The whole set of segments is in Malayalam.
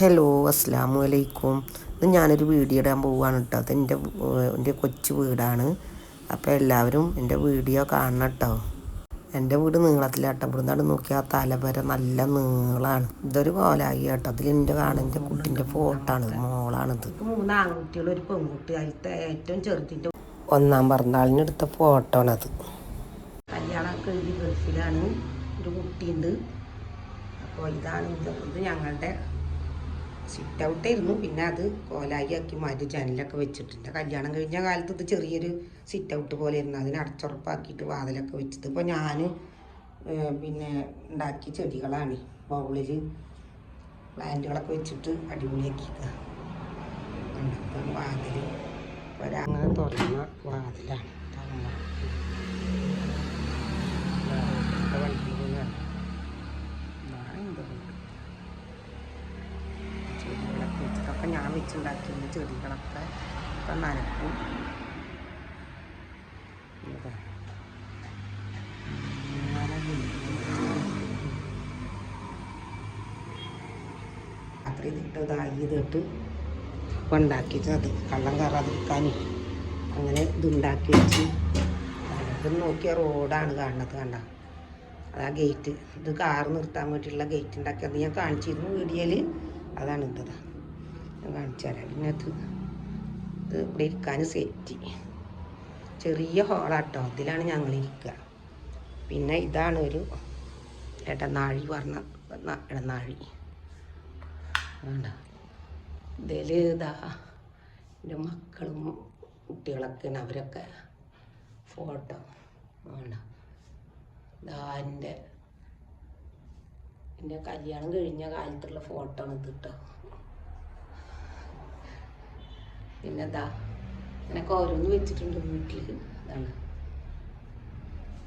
ഹലോ അസ്സാം വലൈക്കും ഇത് ഞാനൊരു വീഡിയോ ഇടാൻ പോവുകയാണ് കേട്ടോ അത് എന്റെ എന്റെ കൊച്ചു വീടാണ്. അപ്പോൾ എല്ലാവരും എന്റെ വീഡിയോ കാണണം കേട്ടോ എന്റെ വീട് നീളത്തിലാട്ടോ. നിന്നാണ് നോക്കിയാൽ തലവര നല്ല നീളമാണ് ഇതൊരു കോലായി കേട്ടോ. അതിൽ എന്റെ കാണാൻ എന്റെ കുട്ടിന്റെ ആണ് മോളാണിത്. മൂന്ന് ആൺകുട്ടികളും ഒരു പെൺകുട്ടി. അതിലത്തെ ഏറ്റവും ചെറുതിന്റെ ഒന്നാം പിറന്നാളിന് എടുത്ത ഫോട്ടോ ആണത് കല്യാണമൊക്കെ ഗൾഫിലാണ്. ഒരു കുട്ടിയുണ്ട്. അപ്പോൾ ഇതാണ് ഇത്. ഇത് ഞങ്ങളുടെ സിറ്റ് ഔട്ടായിരുന്നു പിന്നെ അത് കോലായി ആക്കി മാറ്റി ജനലൊക്കെ വെച്ചിട്ടുണ്ട് കല്യാണം കഴിഞ്ഞ കാലത്ത് ഇത് ചെറിയൊരു സിറ്റ് ഔട്ട് പോലെ ഇരുന്നു അതിന് അടച്ചുറപ്പാക്കിയിട്ട് വാതിലൊക്കെ വെച്ചത് ഇപ്പോൾ ഞാൻ പിന്നെ ഉണ്ടാക്കിയ ചെടികളാണ്. ബൗളിൽ പ്ലാന്റുകളൊക്കെ വെച്ചിട്ട് അടിപൊളിയാക്കി വാതിൽ അങ്ങനെ തുറന്ന വാതിലാണ്. തുറന്ന വണ്ടി പോലെയാണ് ഇതാണ് എന്റെ വീട് ചെടികളൊക്കെ വെച്ചിട്ടൊക്കെ വെച്ചുണ്ടാക്കിയ ചെടികളൊക്കെ ഇപ്പം നനക്കും. രാത്രി ഇതിട്ട് ഇതായി ഇതിട്ട് ഉണ്ടാക്കിയിട്ട് അത് കള്ളം കയറാതിരിക്കാനും അങ്ങനെ ഇതുണ്ടാക്കി വെച്ച് ഇത് നോക്കിയ റോഡാണ് കാണുന്നത് കണ്ട. അതാ ഗേറ്റ് ഇത് കാർ നിർത്താൻ വേണ്ടിയിട്ടുള്ള ഗേറ്റ് ഉണ്ടാക്കി അത് ഞാൻ കാണിച്ചിരുന്നു വീഡിയോയിൽ അതാണ് ഇട്ടത് ഞാൻ കാണിച്ചു തരാം. ഇതിനകത്ത് ഇത് ഇവിടെ ഇരിക്കാൻ സേറ്റി ചെറിയ ഹോളാട്ടോ അതിലാണ് ഞങ്ങൾ ഇരിക്കുക. പിന്നെ ഇതാണ് ഒരു ഇടനാഴി പറഞ്ഞ ഇടനാഴി. ഇതിൽ ഇതാ എന്റെ മക്കളും കുട്ടികളൊക്കെ അവരൊക്കെ ഫോട്ടോ. വേണ്ട ഇതാ എന്റെ എന്റെ കല്യാണം കഴിഞ്ഞ കാലത്തുള്ള ഫോട്ടോ ആണ് ഇത് കേട്ടോ പിന്നെ ഇതാ ഇങ്ങനൊക്കെ ഓരോന്ന് വെച്ചിട്ടുണ്ട് വീട്ടിൽ ഇതാണ്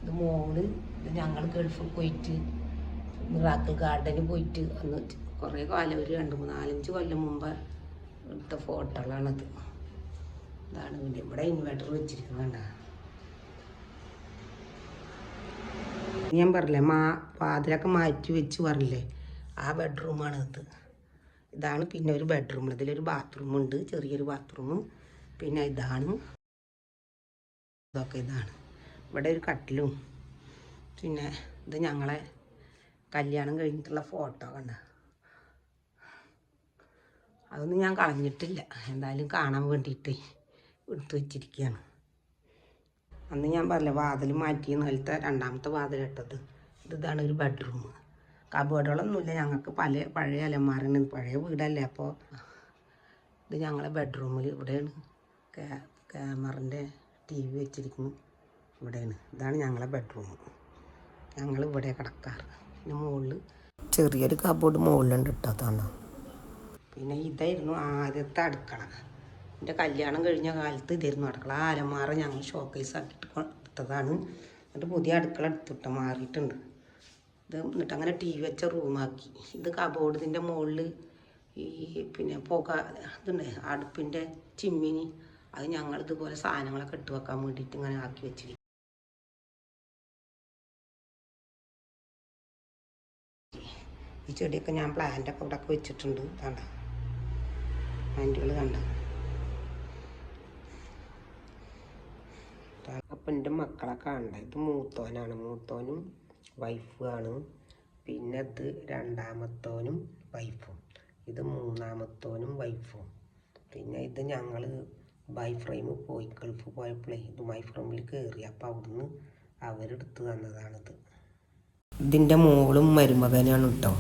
ഇത് മോൾ ഇത് ഞങ്ങൾ ഗൾഫിൽ പോയിട്ട് മിറാക്കിൾ ഗാർഡനിൽ പോയിട്ട് അന്ന് കുറേ കാലം ഒരു രണ്ട് നാലഞ്ച് കൊല്ലം മുമ്പ് എടുത്ത ഫോട്ടോകളാണത്. ഇതാണ് ഇവിടെ ഇൻവെർട്ടർ വെച്ചിരിക്കുന്നുണ്ട ഞാൻ പറഞ്ഞില്ലേ മാ വാതിലൊക്കെ മാറ്റി വെച്ച് പറഞ്ഞില്ലേ ആ ബെഡ്റൂമാണ് ഇത് ഇതാണ്. പിന്നെ ഒരു ബെഡ്റൂം ഇതിലൊരു ബാത്റൂം ഉണ്ട്. ചെറിയൊരു ബാത്റൂമും പിന്നെ ഇതാണ്. ഇതൊക്കെ ഇതാണ്. ഇവിടെ ഒരു കട്ടിലും. പിന്നെ ഇത് ഞങ്ങളെ കല്യാണം കഴിഞ്ഞിട്ടുള്ള ഫോട്ടോ കണ്ട? അതൊന്നും ഞാൻ കളഞ്ഞിട്ടില്ല. എന്തായാലും കാണാൻ വേണ്ടിയിട്ട് എടുത്തു വച്ചിരിക്കുകയാണ്. അന്ന് ഞാൻ പറഞ്ഞില്ല വാതിൽ മാറ്റി നിലത്തെ രണ്ടാമത്തെ വാതിലിട്ടത് ഇത് ഇതാണ് ഒരു ബെഡ്റൂം കബോർഡുകളൊന്നുമില്ല. ഞങ്ങൾക്ക് പല പഴയ അലമാരാണ് പഴയ വീടല്ലേ അപ്പോൾ ഇത് ഞങ്ങളെ ബെഡ്റൂമിൽ ഇവിടെയാണ്. ക്യാമറിന്റെ ടി വി വെച്ചിരിക്കുന്നു. ഇവിടെയാണ്. ഇതാണ് ഞങ്ങളെ ബെഡ്റൂം ഞങ്ങൾ ഇവിടെ കിടക്കാറ്. പിന്നെ മുകളിൽ ചെറിയൊരു കബോർഡ് മുകളിലുണ്ട് കേട്ടോ അതാണ്. പിന്നെ ഇതായിരുന്നു ആദ്യത്തെ അടുക്കള. എന്റെ കല്യാണം കഴിഞ്ഞ കാലത്ത് ഇതായിരുന്നു അടുക്കള. ആ അലമാറ ഞങ്ങൾ ഷോക്കേസ് ആക്കിയിട്ട് എടുത്തതാണ്. എന്നിട്ട് പുതിയ അടുക്കള എടുത്തിട്ട് മാറിയിട്ടുണ്ട്. ഇത് എന്നിട്ട് അങ്ങനെ ടി വി വെച്ച റൂമാക്കി ഇത് കബോർഡിന്റെ മുകളിൽ ഈ പിന്നെ പുക ഇതുണ്ട്. അടുപ്പിന്റെ ചിമ്മിനി. അത് ഞങ്ങൾ ഇതുപോലെ സാധനങ്ങളൊക്കെ ഇട്ട് വെക്കാൻ വേണ്ടിയിട്ട് ഇങ്ങനെ ആക്കി വെച്ചിരിക്കും ഈ ചെടിയൊക്കെ ഞാൻ പ്ലാന്റൊക്കെ ഇവിടെ ഒക്കെ വെച്ചിട്ടുണ്ട്. കണ്ട? പ്ലാന്റുകൾ കണ്ട? അപ്പം എന്റെ മക്കളെ കാണണ്ട. ഇത് മൂത്തോനാണ്. മൂത്തോനും വൈഫും ആണ് പിന്നെ ഇത് രണ്ടാമത്തോനും വൈഫും. ഇത് മൂന്നാമത്തോനും വൈഫും. പിന്നെ ഇത് ഞങ്ങൾ ബൈ ഫ്രെയിം പോയി ഗൾഫ് പോയപ്പോഴേ ഇത് ബൈ ഫ്രെയിമിൽ കയറി അപ്പോൾ അവിടുന്ന് അവരെടുത്ത് തന്നതാണിത്. ഇതിന്റെ മോളും മരുമകനാണ് കേട്ടോ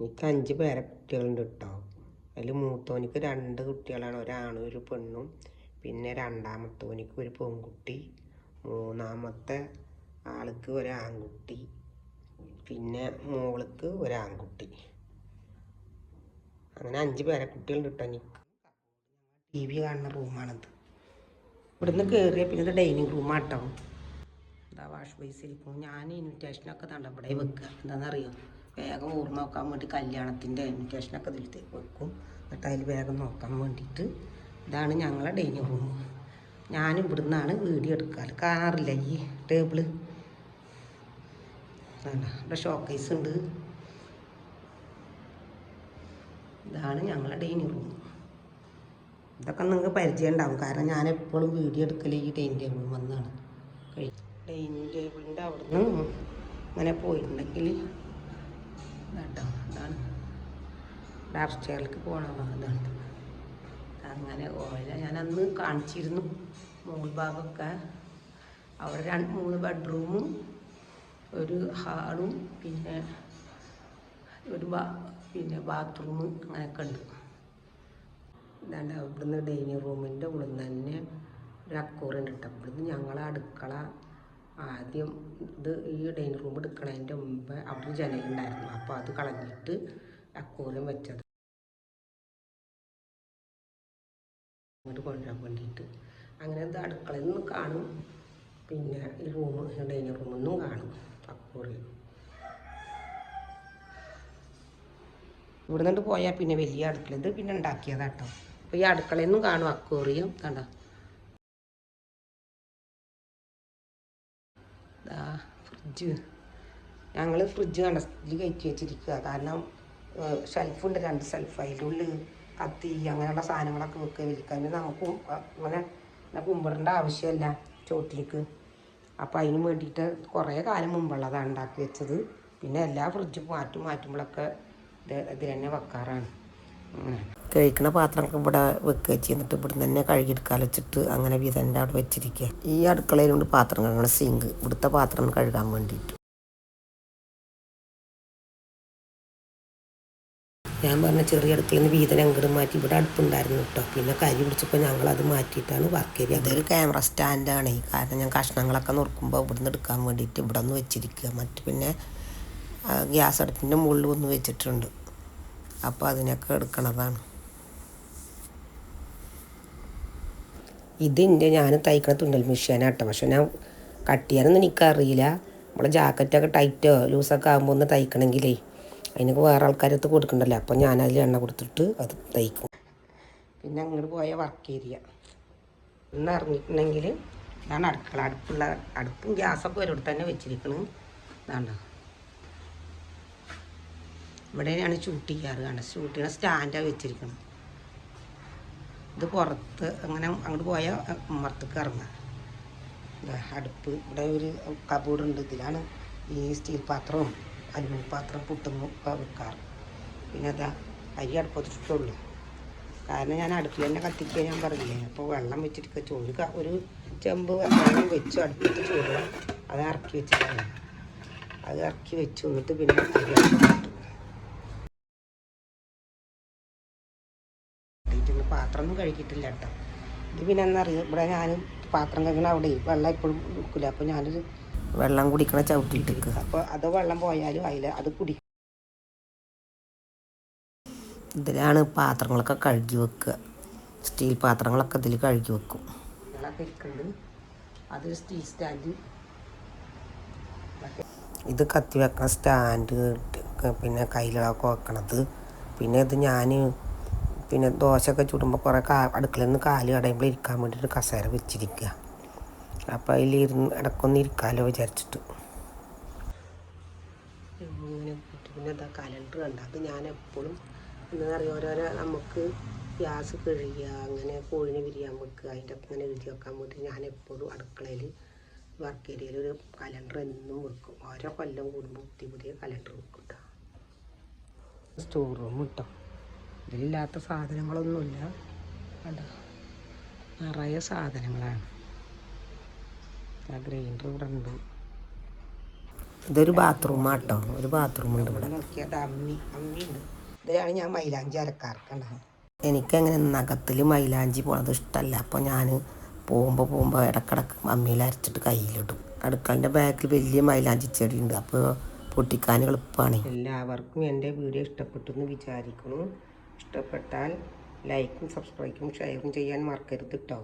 എനിക്ക് അഞ്ച് പേരെ കുട്ടികളുണ്ട് കേട്ടോ അതിൽ മൂത്തോനിക്ക് രണ്ട് കുട്ടികളാണ്. ഒരാണും ഒരു പെണ്ണും. പിന്നെ രണ്ടാമത്തോനിക്ക് ഒരു പെൺകുട്ടി. മൂന്നാമത്തെ ആൾക്ക് ഒരു ആൺകുട്ടി പിന്നെ മോൾക്ക് ഒരു ആൺകുട്ടി അങ്ങനെ അഞ്ച് പേരെ കുട്ടികളുണ്ട് കേട്ടോ എനിക്ക് ടി വി കാണുന്ന റൂമാണിത്. ഇവിടുന്ന് കയറിയ പിന്നെ ഇത് ഡൈനിങ് റൂമാട്ടോ. ഇതാ വാഷ് ബേസ് ഇരിക്കും ഞാൻ ഇൻവിറ്റേഷനൊക്കെ തണ്ട ഇവിടെ വെക്കുക എന്താണെന്നറിയോ വേഗം ഓർമ്മ നോക്കാൻ വേണ്ടി കല്യാണത്തിന്റെ ഇൻവിറ്റേഷനൊക്കെ ഇതിലേക്ക് വെക്കും. എന്നിട്ട് അതിൽ വേഗം നോക്കാൻ വേണ്ടിയിട്ട് ഇതാണ് ഞങ്ങളെ ഡൈനിങ് റൂം. ഞാൻ ഇവിടുന്നാണ് വീഡിയോ എടുക്കാറ്. കാണാറില്ല ഈ ടേബിൾ? ഇവിടെ ഷോക്കേസ് ഉണ്ട്. ഇതാണ് ഞങ്ങളുടെ ഡൈനിങ് റൂം ഇതൊക്കെ നിങ്ങൾക്ക് പരിചയം ഉണ്ടാവും കാരണം ഞാൻ എപ്പോഴും വീഡിയോ എടുക്കൽ ഈ ഡൈനിങ് ടേബിൾ വന്നാണ്. ഡൈനിങ് ടേബിളിന്റെ അവിടുന്ന് അങ്ങനെ പോയിട്ടുണ്ടെങ്കിൽ കേട്ടോ അതാണ് ഡാഫ് സ്റ്റെയറിലേക്ക് പോകണ ഇതാണ്. അങ്ങനെ ഓല ഞാൻ അന്ന് കാണിച്ചിരുന്നു. മൂന്ന് ഭാഗമൊക്കെ അവിടെ രണ്ട് മൂന്ന് ബെഡ്റൂമും ഒരു ഹാളും പിന്നെ ഒരു ബാ പിന്നെ ബാത്റൂം അങ്ങനെയൊക്കെ ഉണ്ട്. ഇതാണ്ട് അവിടുന്ന് ഡൈനിങ് റൂമിന്റെ ഉള്ളിൽ നിന്ന് തന്നെ ഒരു അക്കൂറുണ്ട് കേട്ടോ. അവിടുന്ന് ഞങ്ങളെ അടുക്കള ആദ്യം ഇത് ഈ ഡൈനിങ് റൂം എടുക്കണതിന്റെ മുമ്പ് അവിടെ ജനലുണ്ടായിരുന്നു. അപ്പോൾ അത് കളഞ്ഞിട്ട് അക്കോറിയം വെച്ചത്. അങ്ങോട്ട് കൊണ്ടുവരാൻ വേണ്ടിയിട്ട്. അങ്ങനെ ഇത് അടുക്കളയിൽ നിന്ന് കാണും. പിന്നെ ഈ റൂം ഡൈനിങ് റൂമിൽ നിന്നും കാണും. അക്കോറിയം ഇവിടെ നിന്ന് പോയാൽ പിന്നെ വലിയ അടുക്കള. ഇത് പിന്നെ ഉണ്ടാക്കിയതാട്ടോ അപ്പോൾ ഈ അടുക്കളയൊന്നും കാണും അക്കോറിയം കണ്ട? ഫ്രിഡ്ജ്. ഞങ്ങൾ ഫ്രിഡ്ജ് കണ്ടതിൽ കയറ്റി വെച്ചിരിക്കുക കാരണം ഷെൽഫുണ്ട് രണ്ട് ഷെൽഫ്. അതിന്റെ ഉള്ളിൽ കത്തി അങ്ങനെയുള്ള സാധനങ്ങളൊക്കെ വെക്കുക. വിൽക്കാൻ നമുക്ക് അങ്ങനെ കുമ്പിടേണ്ട ആവശ്യമില്ല. ചോട്ടിലേക്ക്. അപ്പോൾ അതിന് വേണ്ടിയിട്ട് കുറേ കാലം മുമ്പുള്ളതാണ് ഉണ്ടാക്കി വെച്ചത്. പിന്നെ എല്ലാ ഫ്രിഡ്ജും മാറ്റും മാറ്റുമ്പോഴൊക്കെ ഇത് ഇത് തന്നെ വെക്കാറാണ്. കഴിക്കണ പാത്രമൊക്കെ ഇവിടെ വെക്കുക ചെയ്യുന്നിട്ട് ഇവിടെ തന്നെ കഴുകിയെടുക്കാൻ വെച്ചിട്ട് അങ്ങനെ വിധന്റെ അവിടെ വെച്ചിരിക്കുക. ഈ അടുക്കളയിലുണ്ട് പാത്രം കഴുകണ സിങ്ക് ഇവിടുത്തെ പാത്രം കഴുകാൻ വേണ്ടിയിട്ട്. ഞാൻ പറഞ്ഞ ചെറിയ അടുക്കളയിൽ നിന്ന് വീതം അങ്ങോട്ട് മാറ്റി. ഇവിടെ അടുപ്പുണ്ടായിരുന്നു കേട്ടോ പിന്നെ കരി പിടിച്ചപ്പോൾ ഞങ്ങൾ അത് മാറ്റിയിട്ടാണ് വർക്ക് ചെയ്തത് അതൊരു ക്യാമറ സ്റ്റാൻഡാണ് ഈ കാരണം ഞാൻ കഷ്ണങ്ങളൊക്കെ നുറുക്കുമ്പോൾ ഇവിടെ നിന്ന് എടുക്കാൻ വേണ്ടിയിട്ട് ഇവിടെ ഒന്ന് വെച്ചിരിക്കുക മറ്റ് പിന്നെ ഗ്യാസ് അടുപ്പിന്റെ മുകളിൽ ഒന്ന് വെച്ചിട്ടുണ്ട്. അപ്പോൾ അതിനൊക്കെ എടുക്കണതാണ്. ഇതിന്റെ ഞാൻ തയ്ക്കണ തുന്നൽ മെഷീനാട്ടോ പക്ഷെ ഞാൻ കട്ട് ചെയ്യാനൊന്നും എനിക്കറിയില്ല. നമ്മളെ ജാക്കറ്റൊക്കെ ടൈറ്റോ ലൂസൊക്കെ ആകുമ്പോൾ ഒന്ന് തയ്ക്കണമെങ്കിലേ അതിനൊക്കെ വേറെ ആൾക്കാരത്ത് കൊടുക്കണ്ടല്ലോ. അപ്പോൾ ഞാനതിൽ എണ്ണ കൊടുത്തിട്ട് അത് തയ്ക്കും. പിന്നെ അങ്ങോട്ട് പോയ വർക്ക് ഏരിയ ഇന്ന് ഇറങ്ങിയിട്ടുണ്ടെങ്കിൽ ഇതാണ് അടുക്കള. അടുപ്പുള്ള അടുപ്പും ഗ്യാസൊക്കെ ഒരിടത്ത് തന്നെ വെച്ചിരിക്കണം. ഇതാണ്. ഇവിടെയാണ് ഷൂട്ട് ചെയ്യാറ് കാണുന്നത് ഷൂട്ട് ചെയ്യുന്ന സ്റ്റാൻഡാണ് വെച്ചിരിക്കണം. ഇത് പുറത്ത് അങ്ങനെ അങ്ങോട്ട് പോയാൽ ഉമ്മറത്തേക്ക് ഇറങ്ങാം. അടുപ്പ്. ഇവിടെ ഒരു കബോർഡുണ്ട് ഇതിലാണ് ഈ സ്റ്റീൽ പാത്രവും. അലുമിനിയം പാത്രം പുട്ടുന്നു വെക്കാറ്. പിന്നെ അതാ അരി അടുപ്പത്തിട്ടുള്ളൂ കാരണം ഞാൻ അടുപ്പിൽ തന്നെ കത്തിക്കുക ഞാൻ പറഞ്ഞില്ലേ. അപ്പോൾ വെള്ളം വെച്ചിട്ട് ചോറ് ഒരു ചെമ്പ് വെള്ളം വെച്ചു അടുപ്പത്ത് ചോറ് അത് ഇറക്കി വെച്ചിട്ടാണ്. അത് ഇറക്കി വെച്ചു എന്നിട്ട് പിന്നെ അരി അടുപ്പിട്ടു പാത്രം പാത്രമൊന്നും കഴുകിയിട്ടില്ല കേട്ടോ. ഇത് പിന്നെ എന്നറിയാം ഇവിടെ ഞാൻ പാത്രം കഴുകണ അവിടെ വെള്ളം എപ്പോഴും വെക്കില്ല അപ്പോൾ ഞാനൊരു വെള്ളം കുടിക്കണ ചവിട്ടിയിട്ട് അപ്പോൾ അത് വെള്ളം പോയാലും അതിൽ അത് കുടി. ഇതിലാണ് പാത്രങ്ങളൊക്കെ കഴുകി വെക്കുക. സ്റ്റീൽ പാത്രങ്ങളൊക്കെ ഇതിൽ കഴുകി വെക്കും. അതൊരു സ്റ്റീൽ സ്റ്റാൻഡ്. ഇത് കത്തി വെക്കണ സ്റ്റാൻഡ് പിന്നെ കയ്യിലൊക്കെ വെക്കണത്. പിന്നെ ഇത് ഞാൻ പിന്നെ ദോശയൊക്കെ ചുടുമ്പോൾ കുറേ കാ അടുക്കളയിൽ നിന്ന് കാൽ കടയുമ്പോൾ ഇരിക്കാൻ വേണ്ടിയിട്ട് കസേര വെച്ചിരിക്കുക അപ്പോൾ അതിൽ അടക്കൊന്നിരിക്കാലോ വിചാരിച്ചിട്ട്. പിന്നെ എന്താ കലണ്ടർ കണ്ട. അത് ഞാൻ എപ്പോഴും എന്താ പറയുക ഓരോരോ നമുക്ക് ഗ്യാസ് കഴുകുക അങ്ങനെ കോഴിനെ വിരിയാൻ വെക്കുക അതിന്റെ ഒക്കെ ഇങ്ങനെ എഴുതി വെക്കാൻ വേണ്ടി ഞാൻ എപ്പോഴും അടുക്കളയിൽ വർക്ക് ഏരിയയിൽ ഒരു കലണ്ടർ എന്നും വെക്കും. ഓരോ കൊല്ലം കൂടുമ്പോൾ പുതിയ പുതിയ കലണ്ടർ വെക്കും കേട്ടോ സ്റ്റോർ റൂം കിട്ടും ഇതിലില്ലാത്ത സാധനങ്ങളൊന്നുമില്ല. കണ്ടോ? നിറയെ സാധനങ്ങളാണ്. ആ ഗ്രൈൻഡർ ഇവിടെ ഉണ്ട്. ഇതൊരു ബാത്റൂമാട്ടോ ഒരു ബാത്റൂം ഉണ്ട് ഇവിടെ. നോക്കിയത് അമ്മി അമ്മിയുണ്ട്. ഇതിലാണ് ഞാൻ മൈലാഞ്ചി അരക്കാർക്കുണ്ടാവും എനിക്കങ്ങനെ നഖത്തിൽ മൈലാഞ്ചി പോണത് ഇഷ്ടമല്ല അപ്പോൾ ഞാൻ പോകുമ്പോൾ പോകുമ്പോൾ ഇടക്കിടക്ക് അമ്മിയിൽ അരച്ചിട്ട് കയ്യിലിടും. അടുക്കളന്റെ ബാക്കിൽ വലിയ മൈലാഞ്ചി ചെടി ഉണ്ട്. അപ്പോൾ പൊട്ടിക്കാൻ എളുപ്പമാണ് എല്ലാവർക്കും എന്റെ വീഡിയോ ഇഷ്ടപ്പെട്ടു എന്ന് വിചാരിക്കുന്നു. ഇഷ്ടപ്പെട്ടാൽ ലൈക്കും സബ്സ്ക്രൈബും ഷെയറും ചെയ്യാൻ മറക്കരുത് കേട്ടോ